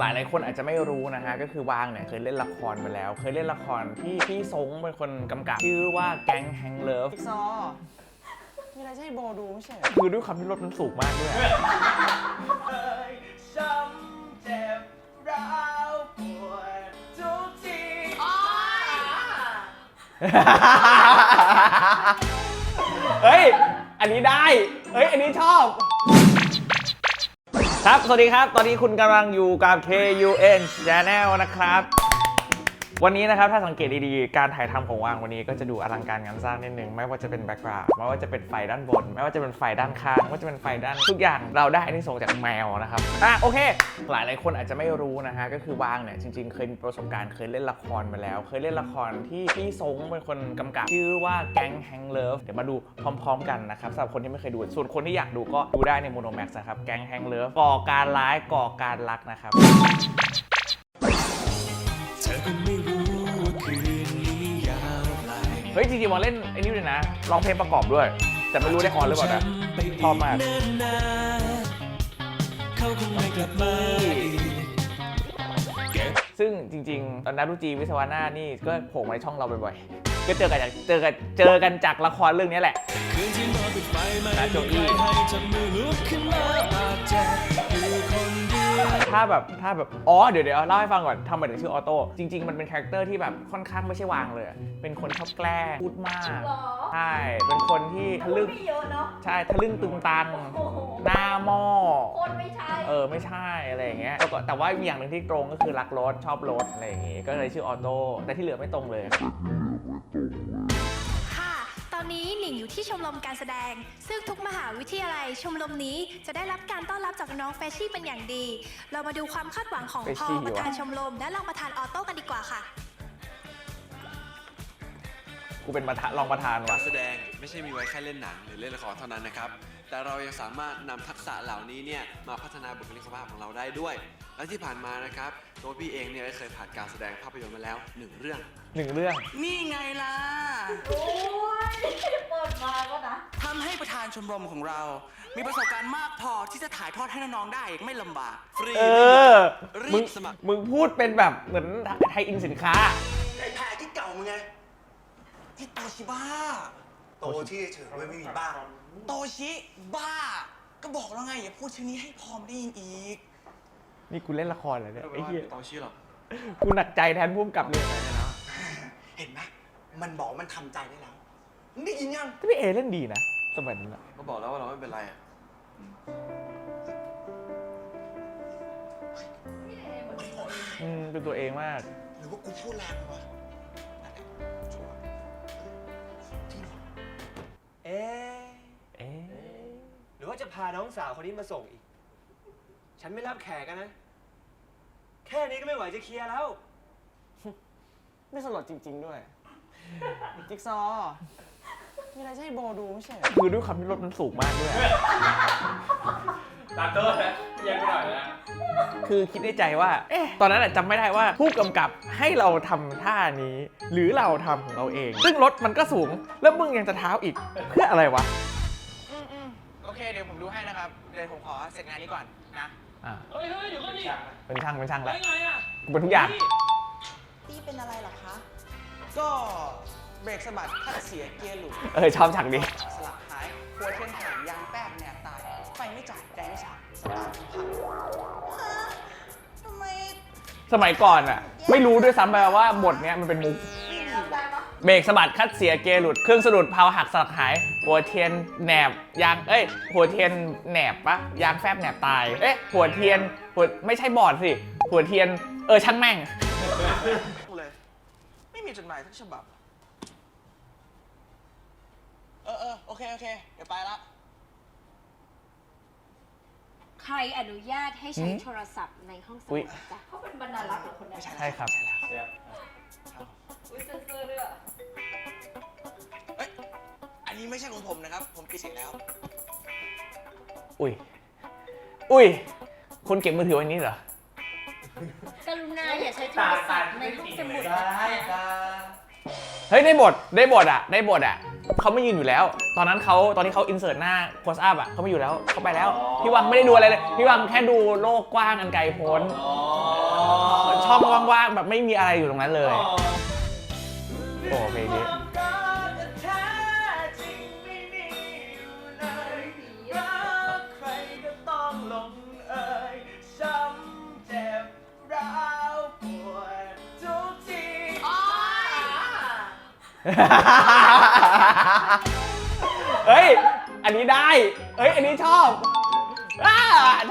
หลายหลายๆคนอาจจะไม่รู้นะฮะก็คือวางเนี่ยเคยเล่นละครไปแล้ว เคยเล่นละครที่พี่ซงเป็นคนกำกับ ชื่อว่าแก๊งแฮงเลิฟจิ๊กซอว์มีอะไรจะให้โบดูไม่ใช่เหรอคือด้วยความที่รถมันสูงมากด้วยอะช้ำเจ็บร้าวปวดทุกทีเฮ้ย อันนี้ได้ เฮ้ย อันนี้ชอบ ครับ สวัสดีครับ ตอนนี้คุณกำลังอยู่กับ KUN Channel นะครับ วันนี้นะครับถ้าสังเกตดีๆ การถ่ายทำของวางวันนี้ก็จะดูอลังการงานสร้างนิดนึง ไม่ว่าจะเป็นแบ็กกราวด์ไม่ว่าจะเป็นไฟด้านบน ไม่ว่าจะเป็นไฟด้านข้างไม่ว่าจะเป็นไฟด้านทุกอย่างเราได้อันนี้ส่งจากแมวนะครับอะโอเค หลายหลายๆคนอาจจะไม่รู้นะฮะก็คือวางเนี่ยจริง ๆ เคยมีประสบการณ์เคยเล่นละครมาแล้ว เคยเล่นละครที่พี่ซงเป็นคนกำกับชื่อว่าแก๊งแฮงเลิฟเดี๋ยวมาดูพร้อม ๆ กันนะครับสำหรับคนที่ไม่เคยดูส่วนคนที่อยากดูก็ดูได้ในโมโนแม็กซ์นะครับแก๊งแฮงเลิฟก่อการร้ายก่อการรักนะครับเธอก็ไม่รู้ เฮ้ยจริงๆมาเล่นไอ้นี่ด้วยนะร้องเพลงประกอบด้วย แต่ไม่รู้ได้ออนหรือเปล่านะชอบมากเนิ่นนานเขาคงไม่กลับมาอีกเก็บซึ่งจริงๆ ตอนนารุจีวิศวานานี่ก็โผล่มาในช่องเราบ่อยๆ ก็เจอกันจากเจอกันเจอกันจากละครเรื่องนี้แหละคืนที่นอนปิดไฟไม่นะโจมีอี้ ถ้าแบบถ้าแบบอ๋อเดี๋ยวเดี๋ยวเล่าให้ฟังก่อนทำไมถึงชื่อออโต้จริง ๆ มันเป็นคาแรคเตอร์ที่แบบค่อนข้างไม่ใช่วางเลยอะเป็นคนชอบแกล้งพูดมากหรอใช่เป็นคนที่ทะลึ่งไม่เยอะเนาะใช่ทะลึ่งตึงตังโอ้โหหน้าหม้อ คนไม่ใช่เออไม่ใช่อะไรอย่างเงี้ยแต่ก็แต่ว่ามีอย่างหนึ่งที่ตรงก็คือรักรถชอบรถอะไรอย่างงี้ก็เลยชื่อออโต้แต่ที่เหลือไม่ตรงเลยค่ะตอนนี้ หนิงอยู่ที่ชมรมการแสดง ซึ่งทุกมหาวิทยาลัยชมรมนี้จะได้รับการต้อนรับจากน้องเฟชชี่เป็นอย่างดี เรามาดูความคาดหวังของเฟชพอชี่ประธานวะชมรม และรองประธานออโต้กันดีกว่าค่ะ กูเป็นประธานรองประธานว่ะ การแสดงไม่ใช่มีไว้แค่เล่นหนังหรือเล่นละครเท่านั้นนะครับ แต่เรายังสามารถนำทักษะเหล่านี้เนี่ยมาพัฒนาบุคลิกภาพของเราได้ด้วย และที่ผ่านมานะครับตัวพี่เองเนี่ยได้เคยผ่านการแสดงภาพยนตร์มาแล้วหนึ่งเรื่อง หนึ่งเรื่อง นี่ไงล่ะโอ้ยเปิดมาก็นะทำให้ประธานชมรมของเรา มีประสบการณ์มากพอที่จะถ่ายทอดให้น้องๆได้ ไม่ลำบาก ฟรีเออรีมึงบสมัครมึงพูดเป็นแบบเหมือนไทยอินสินค้า ไอ้แพ้ที่เก่ามึงไงที่โตชิบ้า โตที่เฉยๆไม่มีบ้า โตชิบ้า ก็บอกแล้วไงอย่าพูดชื่อนี้ให้พอมได้ยินอีก นี่กูเล่นละครเหรอเนี่ยไอ้เหี้ยต่อชื่อหรอกกูหนักใจแทนพุ่มกับเลยเห็นไหมมันบอกว่ามันทำใจได้แล้วมึงได้ยินยังที่พี่เอเล่นดีนะสมัยนั้นอะก็บอกแล้วว่าเราไม่เป็นไรอะอืมเป็นตัวเองมาก หรือว่ากูพูดแรงไปวะ ว่าจะพาน้องสาวคนนี้มาส่งอีก ฉันไม่รับแขกอะนะ แค่นี้ก็ไม่ไหวจะเคลียร์แล้ว ไม่สลดจริง ๆ ด้วย จิ๊กซอว์มีอะไรจะให้โบดูไม่ใช่เหรอคือด้วยความที่รถมันสูงมากด้วยอะตัดตัวนะยังไปหน่อยนะคือคิดในใจว่าเอ๊ะตอนนั้นอะจำไม่ได้ว่าผู้กำกับให้เราทำท่านี้ หรือเราทำของเราเอง ซึ่งรถมันก็สูง แล้วมึงยังจะเท้าอีก เพื่ออะไรวะอืมอืมโอ เค เดี๋ยวผมดูให้นะครับ เดี๋ยวผมขอเสร็จงานนี้ก่อนนะอะเฮ้ยเฮ้ยเดี๋ยวก็ดิเป็นช่างเป็นช่างได้แล้วไงอะกูเป็นทุกอย่างพี่เป็นอะไรหรอคะ ก็เบรกสะบัดคัดเสียเกียร์หลุดเออชอบฉากนี้ สลักหายหัวเทียนหางยางแป๊บแหนบตายไฟไม่จ่ายใจไม่ฉาบสตาร์ทพังทำไม สมัยก่อนอะไม่รู้ด้วยซ้ำไปว่าบทเนี้ยมันเป็นมุกจำได้ปะ เบรกสะบัดคัดเสียเกียร์หลุด เครื่องสะดุดเพาหักสลักหาย หัวเทียนแหนบยางเอ้ย หัวเทียนแหนบปะยางแฟบแหนบตาย เอ๊ะหัวเทียนหัวไม่ใช่บอร์ดสิ หัวเทียนเออช่างแม่ง เลยไม่มีจดหมายทั้งฉบับ เออเออโอเค โอเค เดี๋ยวไปละ ใครอนุญาตให้ใช้หืมโทรศัพท์ในห้องสอุ๊มุยดจ้ะเขาเป็นบรรณารักษ์เหรือคนเนี้ยใช่ครับอุ้ย นนี้ไม่ใช่ของผมนะครับ ผมปิดเสียงแล้ว อุ้ย อุ้ย คนเก็บมือถือไวันนี้เหรอ กรุณาอย่าใช้โทรศัพท์ในห้องสมุดได้นะคะจ้าเฮ้ยได้บทได้บทอะได้บทอะเขาไม่ยืนอยู่แล้ว ตอนนั้นเขาตอนที่เขาอินเสิร์ตหน้าโคสอัพอะเขาไม่อยู่แล้วเขาไปแล้ว พี่วังไม่ได้ดูอะไรเลย พี่วังแค่ดูโลกกว้างอันไกลโพ้นช่องว่างๆแบบไม่มีอะไรอยู่ตรงนั้นเลย เฮ้ย อันนี้ได้ เฮ้ย อันนี้ชอบอ่า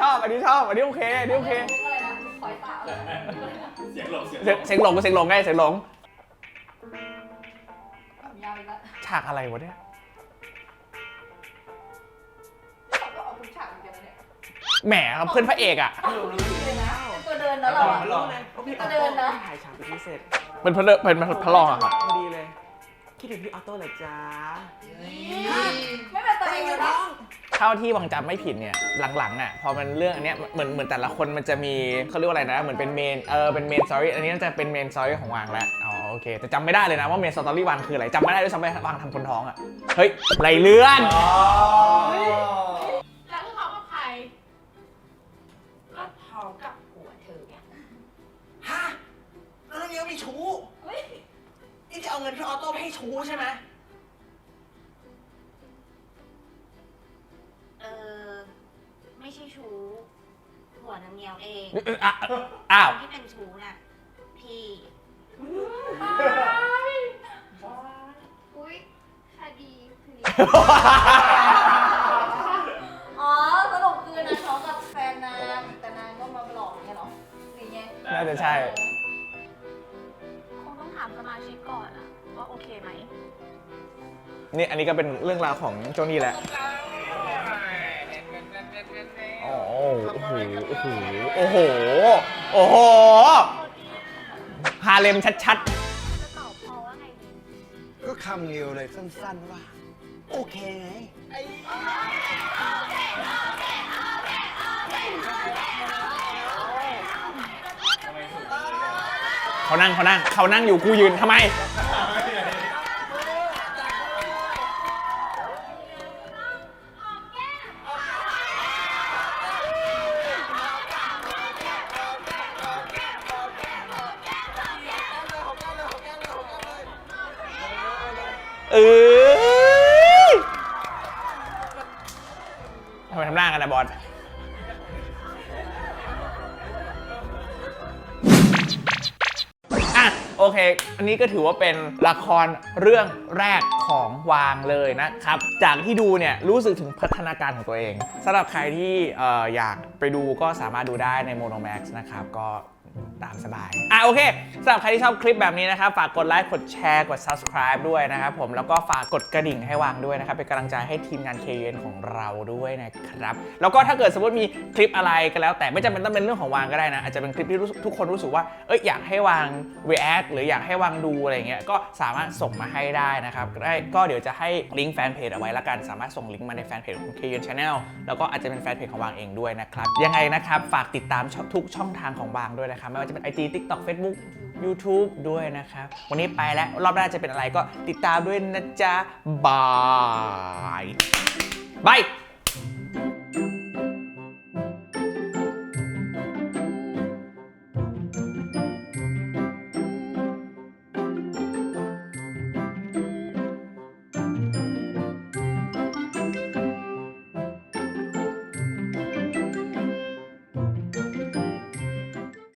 ชอบ อันนี้ชอบ อันนี้โอเค อันนี้โอเค อะไรนะคอยตามเสียงหลงเสียงเสียงเสียงหลงเสียงหลงไง เสียงหลงยาวอีกแล้วฉากอะไรวะเนี่ยเขาก็เอาทุกฉากเหมือนกันนะเนี่ยแหมเพื่อนพระเอกอะเลยนะตัวเดินนะเราอะมันลองเลยพี่ก็เดินนะ ถ่ายฉากไปที่เสร็จเป็นพระเป็นพระรองอะครับพอดีเลย คิดถึงพี่ออโต้เหรอจ๊ะไม่เป็นตัวเองเลยนะเท่าที่วังจำไม่ผิดเนี่ยหลังๆอะพอมันเรื่องอันเนี้ยเหมือนเหมือนแต่ละคนมันจะมีเขาเรียกว่าอะไรนะเหมือนเป็นเมนเออเป็นเมนสตอรี่อันนี้น่าจะเป็นเมนสตอรี่ของวางแล้วอ๋อโอเคแต่จำไม่ได้เลยนะว่าเมนสตอรี่วางคืออะไรจำไม่ได้ด้วยซ้ำไปวางทำคนท้องอะเฮ้ยไหลเลื่อน ให้ชู้ใช่ไหมเออไม่ใช่ชู้ผัวนางเงียวเองอะอ้าว คนที่เป็นชู้น่ะพี่อุ้ยคดีพลีอ๋อสรุปคือนางท้องกับแฟนนางแต่นางก็มาหลอกเนี่ยเหรอหรือไงน่าจะใช่ คงต้องถามสมาชิกก่อนอะ ว่าโอเคไหมนี่อันนี้ก็เป็นเรื่องราวของโจนี่แหละโอ้โห โอ้โห โอ้โห โอ้โห ฮาเลมชัดจะตอบพอว่าไงดีก็คำเดียวเลยสั้นๆว่า โอเคไงๆ เขานั่งเขานั่ง เขานั่งอยู่กูยืนทำไม กันนะบอลอะโอเค อันนี้ก็ถือว่าเป็นละครเรื่องแรกของวางเลยนะครับ จากที่ดูเนี่ยรู้สึกถึงพัฒนาการของตัวเองสำหรับใครที่อออยากไปดูก็สามารถดูได้ใน Mono Max นะครับก็ ตามสบาย อะโอเคสำหรับใครที่ชอบคลิปแบบนี้นะครับ ฝากกดไลค์ กดแชร์ กด subscribe ด้วยนะครับผม แล้วก็ฝากกดกระดิ่งให้วางด้วยนะครับ เป็นกำลังใจให้ทีมงาน k นของเราด้วยนะครับ แล้วก็ถ้าเกิดสมมติมีคลิปอะไรก็แล้ว แต่ไม่จำเป็นต้องเป็นเรื่องของวางก็ได้นะ อาจจะเป็นคลิปที่ทุกคนรู้สึกว่า เอ้ยอยากให้วาง react หรืออยากให้วางดูอะไรเงี้ย ก็สามารถส่งมาให้ได้นะครับ ได้ก็เดี๋ยวจะให้ลิงก์แฟนเพจเอาไว้ละกัน สามารถส่งลิงก์มาในแฟนเพจของ k น Channel แล้วก็อาจจะเป็นแฟนเพจของวางเองด้วยนะครับ ยังไงนะครับ ฝากติดตามทุกช่องทางของวางด้วยนะครับไม่ว่าจะเป็น IG TikTok Facebook YouTube ด้วยนะครับ วันนี้ไปแล้ว รอบหน้าจะเป็นอะไรก็ติดตามด้วยนะจ๊ะ บาย บาย